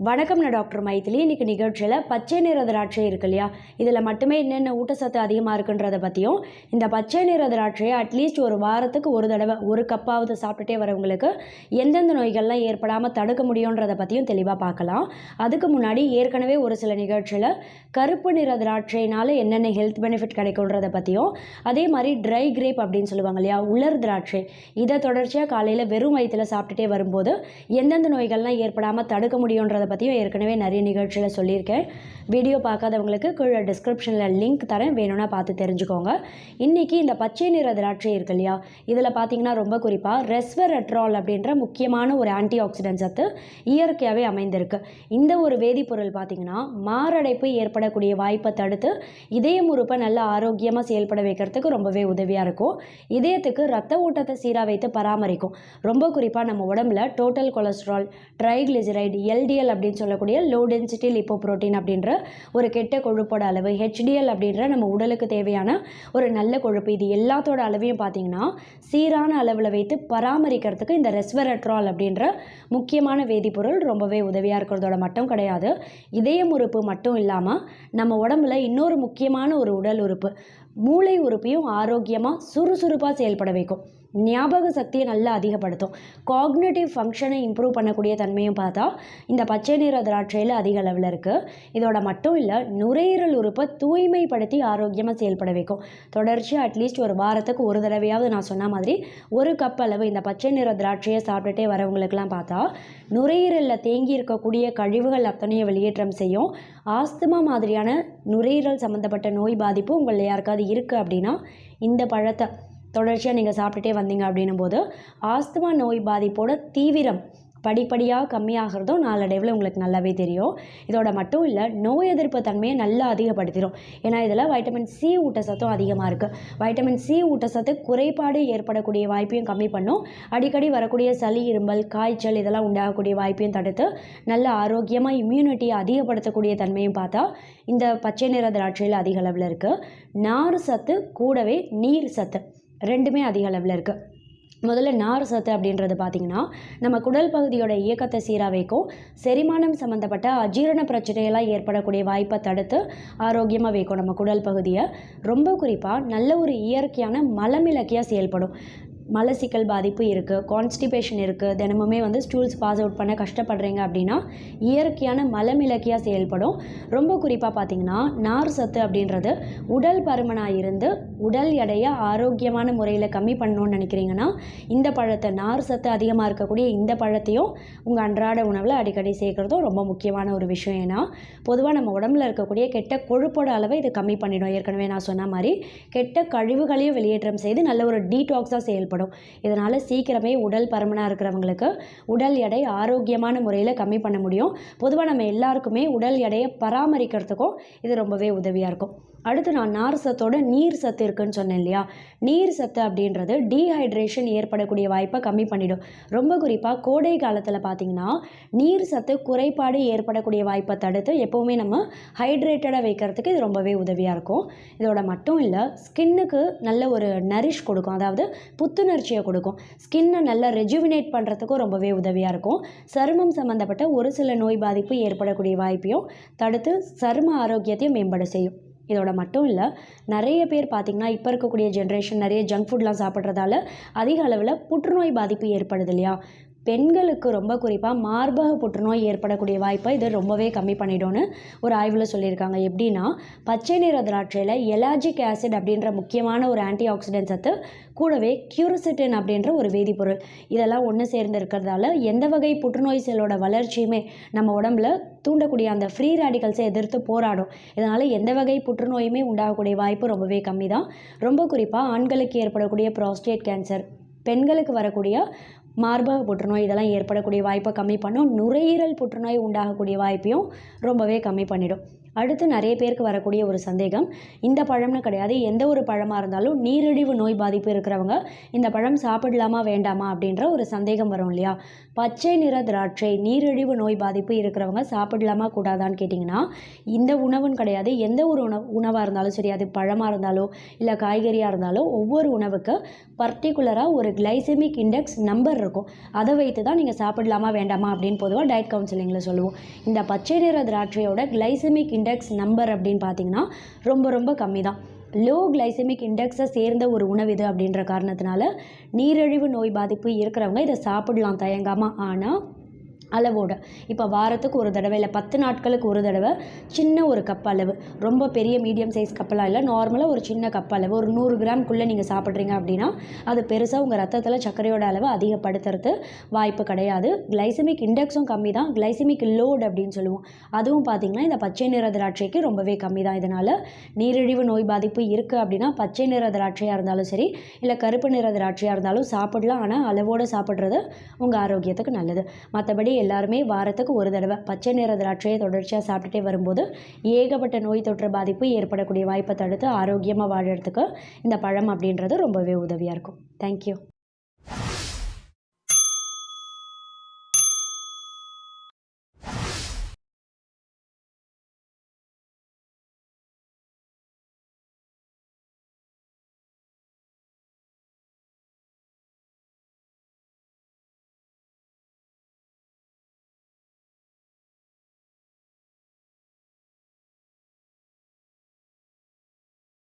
வணக்கம் நான் டாக்டர் மைத்திலி இன்னைக்கு நிகழ்ச்சியில் பச்சை நிற திராட்சை இருக்கு இல்லையா? இதில் மட்டுமே என்னென்ன ஊட்டச்சத்து அதிகமாக இருக்குன்றத பற்றியும் இந்த பச்சை நிற திராட்சையை அட்லீஸ்ட் ஒரு வாரத்துக்கு ஒரு தடவை ஒரு கப்பாவது சாப்பிட்டுட்டே வரவங்களுக்கு எந்தெந்த நோய்கள்லாம் ஏற்படாமல் தடுக்க முடியுன்றதை பற்றியும் தெளிவாக பார்க்கலாம். அதுக்கு முன்னாடி ஏற்கனவே ஒரு சில நிகழ்ச்சியில் கருப்பு நிற திராட்சையினால் என்னென்ன ஹெல்த் பெனிஃபிட் கிடைக்குன்றத பற்றியும் அதே மாதிரி ட்ரை கிரேப் அப்படின்னு சொல்லுவாங்க இல்லையா? உலர் திராட்சை. இதை தொடர்ச்சியாக காலையில் வெறும் வயிற்றில் சாப்பிட்டுட்டே வரும்போது எந்தெந்த நோய்கள்லாம் ஏற்படாமல் தடுக்க முடியுன்றதை பற்றியும் ஏற்கனவே நிறைய நிகழ்ச்சியில் சொல்லியிருக்கேன். வீடியோ பார்க்காதவங்களுக்கு கீழே டிஸ்கிரிப்ஷனில் லிங்க் தரேன். வேணும்னா பார்த்து தெரிஞ்சுக்கோங்க. இன்றைக்கி இந்த பச்சை நிற திராட்சை இருக்கு இல்லையா? இதில் பார்த்தீங்கன்னா ரொம்ப குறிப்பாக ரெஸ்வரெட்ரால் அப்படின்ற முக்கியமான ஒரு ஆன்டி ஆக்சிடென்ட் சத்து இயற்கையாகவே அமைந்திருக்கு. இந்த ஒரு வேதிப்பொருள் பார்த்தீங்கன்னா மாரடைப்பு ஏற்படக்கூடிய வாய்ப்பை தடுத்து இதயம் உறுப்பை நல்ல ஆரோக்கியமாக செயல்பட வைக்கிறதுக்கு ரொம்பவே உதவியாக இருக்கும். இதயத்துக்கு ரத்த ஓட்டத்தை சீராக வைத்து பராமரிக்கும். ரொம்ப குறிப்பாக நம்ம உடம்புல டோட்டல் கொலஸ்ட்ரால் ட்ரைகிளிசரைடு எல்டிஎல் அப்படின்னு சொல்லக்கூடிய லோ டென்சிட்டி லிப்போப்ரோட்டீன் அப்படின்ற ஒரு கெட்ட கொழுப்போட அளவு ஹெச்டிஎல் அப்படின்ற நம்ம உடலுக்கு தேவையான ஒரு நல்ல கொழுப்பு இது எல்லாத்தோட அளவையும் பார்த்தீங்கன்னா சீரான அளவில் வைத்து பராமரிக்கிறதுக்கு இந்த ரெஸ்வரட்ரால் அப்படின்ற முக்கியமான வேதிப்பொருள் ரொம்பவே உதவியாக இருக்கிறதோட மட்டும் கிடையாது. இதயம் உறுப்பு மட்டும் இல்லாமல் நம்ம உடம்புல இன்னொரு முக்கியமான ஒரு உடல் உறுப்பு மூளை உறுப்பையும் ஆரோக்கியமாக சுறுசுறுப்பாக செயல்பட வைக்கும். ஞாபக சக்தியை நல்லா அதிகப்படுத்தும். காக்னேட்டிவ் ஃபங்க்ஷனை இம்ப்ரூவ் பண்ணக்கூடிய தன்மையும் பார்த்தா இந்த பச்சை நிற திராட்சையில் அதிக அளவில் இருக்குது இதோட மட்டும் இல்லை நுரையீரல் உறுப்பை தூய்மைப்படுத்தி ஆரோக்கியமாக செயல்பட வைக்கும். தொடர்ச்சியாக அட்லீஸ்ட் ஒரு வாரத்துக்கு ஒரு தடவையாவது நான் சொன்ன மாதிரி ஒரு கப் அளவு இந்த பச்சை நிற திராட்சையை சாப்பிட்டுட்டே வரவங்களுக்கெல்லாம் பார்த்தா நுரையீரலில் தேங்கி இருக்கக்கூடிய கழிவுகள் அத்தனையும் வெளியேற்றம் செய்யும். ஆஸ்துமா மாதிரியான நுரையீரல் சம்மந்தப்பட்ட நோய் பாதிப்பு உங்களில் யாருக்காவது இருக்குது அப்படின்னா இந்த பழத்தை தொடர்ச்சியாக நீங்கள் சாப்பிட்டுட்டே வந்தீங்க அப்படின்னும் போது ஆஸ்துமா நோய் பாதிப்போட தீவிரம் படிப்படியாக கம்மியாகிறதும் நாளடைவில் உங்களுக்கு நல்லாவே தெரியும். இதோட மட்டும் இல்லை நோய் எதிர்ப்பு தன்மையை நல்லா அதிகப்படுத்திடும் ஏன்னா இதில் வைட்டமின் சி ஊட்டச்சத்தும் அதிகமாக இருக்குது வைட்டமின் சி ஊட்டச்சத்து குறைபாடு ஏற்படக்கூடிய வாய்ப்பையும் கம்மி பண்ணும். அடிக்கடி வரக்கூடிய சளி இருமல் காய்ச்சல் இதெல்லாம் உண்டாகக்கூடிய வாய்ப்பையும் தடுத்து நல்ல ஆரோக்கியமாக இம்யூனிட்டியை அதிகப்படுத்தக்கூடிய தன்மையும் பார்த்தா இந்த பச்சை நிற திராட்சையில் அதிக அளவில் இருக்குது நார் சத்து கூடவே நீர் சத்து. ரெண்டுமே அதிக அளவில் இருக்குது முதல்ல நார் சத்து அப்படின்றது பார்த்திங்கன்னா நம்ம குடல் பகுதியோட இயக்கத்தை சீராக வைக்கும் செரிமானம் சம்மந்தப்பட்ட அஜீரண பிரச்சனையெல்லாம் ஏற்படக்கூடிய வாய்ப்பை தடுத்து ஆரோக்கியமாக வைக்கும் நம்ம குடல் பகுதியை. ரொம்ப குறிப்பாக நல்ல ஒரு இயற்கையான மலமிளக்கியாக செயல்படும். மலசிக்கல் பாதிப்பு இருக்குது கான்ஸ்டிபேஷன் இருக்குது தினமுமே வந்து ஸ்டூல்ஸ் பாஸ் அவுட் பண்ண கஷ்டப்படுறீங்க அப்படின்னா இயற்கையான மலமிளக்கியாக செயல்படும். ரொம்ப குறிப்பாக பார்த்தீங்கன்னா நார் சத்து அப்படின்றது உடல் பருமனாக இருந்து உடல் எடையை ஆரோக்கியமான முறையில் கம்மி பண்ணணும்னு நினைக்கிறீங்கன்னா இந்த பழத்தை நார் சத்து அதிகமாக இருக்கக்கூடிய இந்த பழத்தையும் உங்கள் அன்றாட உணவில் அடிக்கடி சேர்க்குறதும் ரொம்ப முக்கியமான ஒரு விஷயம். ஏன்னா பொதுவாக நம்ம உடம்புல இருக்கக்கூடிய கெட்ட கொழுப்போட அளவை இது கம்மி பண்ணிடும். ஏற்கனவே நான் சொன்ன மாதிரி கெட்ட கழிவுகளையும் வெளியேற்றம் செய்து நல்ல ஒரு டீடாக்ஸாக செயல்படும். இதனால் சீக்கிரமே உடல் பருமனாக இருக்கிறவங்களுக்கு உடல் எடை ஆரோக்கியமான முறையில் கம்மி பண்ண முடியும். பொதுவாக நம்ம எல்லாருக்குமே உடல் எடையை பராமரிக்கிறதுக்கும் இது ரொம்பவே உதவியாக இருக்கும். அடுத்து நான் நார் சத்தோட நீர் சத்து இருக்குன்னு சொன்னேன் இல்லையா? நீர் சத்து அப்படின்றது டீஹைட்ரேஷன் ஏற்படக்கூடிய வாய்ப்பை கம்மி பண்ணிடும். ரொம்ப குறிப்பாக கோடை காலத்தில் பார்த்திங்கன்னா நீர் சத்து குறைபாடு ஏற்படக்கூடிய வாய்ப்பை தடுத்து எப்போவுமே நம்ம ஹைட்ரேட்டடாக வைக்கிறதுக்கு இது ரொம்பவே உதவியாக இருக்கும். இதோட மட்டும் இல்லை ஸ்கின்னுக்கு நல்ல ஒரு நரிஷ் கொடுக்கும். அதாவது புத்துணர்ச்சியை கொடுக்கும். ஸ்கின்னை நல்லா ரெஜுவினேட் பண்ணுறதுக்கும் ரொம்பவே உதவியாக இருக்கும். சருமம் சம்மந்தப்பட்ட ஒரு சில நோய் பாதிப்பு ஏற்படக்கூடிய வாய்ப்பையும் தடுத்து சரும ஆரோக்கியத்தையும் மேம்பட செய்யும். இதோட மட்டும் இல்லை நிறைய பேர் பார்த்திங்கன்னா இப்போ இருக்கக்கூடிய ஜென்ரேஷன் நிறைய ஜங்க் ஃபுட்லாம் சாப்பிட்றதால அதிக அளவில் புற்றுநோய் பாதிப்பு ஏற்படுது இல்லையா? பெண்களுக்கு ரொம்ப குறிப்பாக மார்பக புற்றுநோய் ஏற்படக்கூடிய வாய்ப்பை இது ரொம்பவே கம்மி பண்ணிடும்னு ஒரு ஆய்வில் சொல்லியிருக்காங்க. எப்படின்னா பச்சை நிற திராட்சையில் எலாஜிக் ஆசிட் அப்படின்ற முக்கியமான ஒரு ஆன்டி ஆக்சிடென்ட் சத்து கூடவே கியூரிசிட்டின் அப்படின்ற ஒரு வேதிப்பொருள். இதெல்லாம் ஒன்று சேர்ந்து இருக்கிறதால எந்த வகை புற்றுநோய் செல்லோட வளர்ச்சியுமே நம்ம உடம்புல தூண்டக்கூடிய அந்த ஃப்ரீ ரேடிக்கல்ஸை எதிர்த்து போராடும். இதனால் எந்த வகை புற்றுநோயுமே உண்டாகக்கூடிய வாய்ப்பு ரொம்பவே கம்மி தான் ரொம்ப குறிப்பாக ஆண்களுக்கு ஏற்படக்கூடிய ப்ராஸ்டேட் கேன்சர் பெண்களுக்கு வரக்கூடிய மார்பக புற்றுநோய் இதெல்லாம் ஏற்படக்கூடிய வாய்ப்பை கம்மி பண்ணும். நுரையீரல் புற்றுநோய் உண்டாகக்கூடிய வாய்ப்பையும் ரொம்பவே கம்மி பண்ணிடும். அடுத்து நிறைய பேருக்கு வரக்கூடிய ஒரு சந்தேகம் இந்த பழம்னு கிடையாது. எந்த ஒரு பழமாக இருந்தாலும் நீரிழிவு நோய் பாதிப்பு இருக்கிறவங்க இந்த பழம் சாப்பிடலாமா வேண்டாமா அப்படின்ற ஒரு சந்தேகம் வரும் இல்லையா? பச்சை நிற திராட்சை நீரிழிவு நோய் பாதிப்பு இருக்கிறவங்க சாப்பிடலாமா கூடாதான்னு கேட்டிங்கன்னா இந்த உணவுன்னு கிடையாது. எந்த ஒரு உணவு உணவாக இருந்தாலும் சரி அது பழமாக இருந்தாலோ இல்லை காய்கறியாக இருந்தாலோ ஒவ்வொரு உணவுக்கு பர்டிகுலராக ஒரு கிளைசெமிக் இண்டெக்ஸ் நம்பர் இருக்கும். அதை வைத்து தான் நீங்கள் சாப்பிடலாமா வேண்டாமா அப்படின்னு பொதுவாக டயட் கவுன்சிலிங்கில் சொல்லுவோம். இந்த பச்சை நிற திராட்சையோட கிளைசெமிக் இண்டெக்ஸ் நம்பர் அப்படின்னு பார்த்தீங்கன்னா ரொம்ப ரொம்ப கம்மி தான் லோ கிளைசெமிக் இண்டெக்ஸை சேர்ந்த ஒரு உணவு இது அப்படின்ற காரணத்தினால நீரிழிவு நோய் பாதிப்பு இருக்கிறவங்க இதை சாப்பிடலாம் தயங்காமல் ஆனால் அளவோட. இப்போ வாரத்துக்கு ஒரு தடவை இல்லை பத்து நாட்களுக்கு ஒரு தடவை சின்ன ஒரு கப் அளவு. ரொம்ப பெரிய மீடியம் சைஸ் கப்பெல்லாம் இல்லை நார்மலாக ஒரு சின்ன கப் அளவு. ஒரு நூறு கிராம்குள்ளே நீங்கள் சாப்பிட்றீங்க அப்படின்னா அது பெருசாக உங்கள் ரத்தத்தில் சர்க்கரையோட அளவு அதிகப்படுத்துறது வாய்ப்பு கிடையாது. கிளைசமிக் இண்டெக்ஸும் கம்மி தான் கிளைசமிக் லோட் அப்படின்னு சொல்லுவோம். அதுவும் பார்த்திங்கன்னா இந்த பச்சை நிற திராட்சைக்கு ரொம்பவே கம்மி தான் இதனால் நீரிழிவு நோய் பாதிப்பு இருக்குது அப்படின்னா பச்சை நிற திராட்சையாக இருந்தாலும் சரி இல்லை கருப்பு நிற திராட்சையாக இருந்தாலும் சாப்பிடலாம். ஆனால் அளவோடு சாப்பிட்றது உங்கள் ஆரோக்கியத்துக்கு நல்லது. மற்றபடி எல்லாருமே வாரத்துக்கு ஒரு தடவை பச்சை நிற திராட்சையை தொடர்ச்சியாக சாப்பிட்டுட்டே வரும்போது ஏகப்பட்ட நோய் தொற்று பாதிப்பு ஏற்படக்கூடிய வாய்ப்பை தடுத்து ஆரோக்கியமாக வாழறதுக்கு இந்த பழம் அப்படின்றது ரொம்பவே உதவியாக இருக்கும். தேங்க்யூ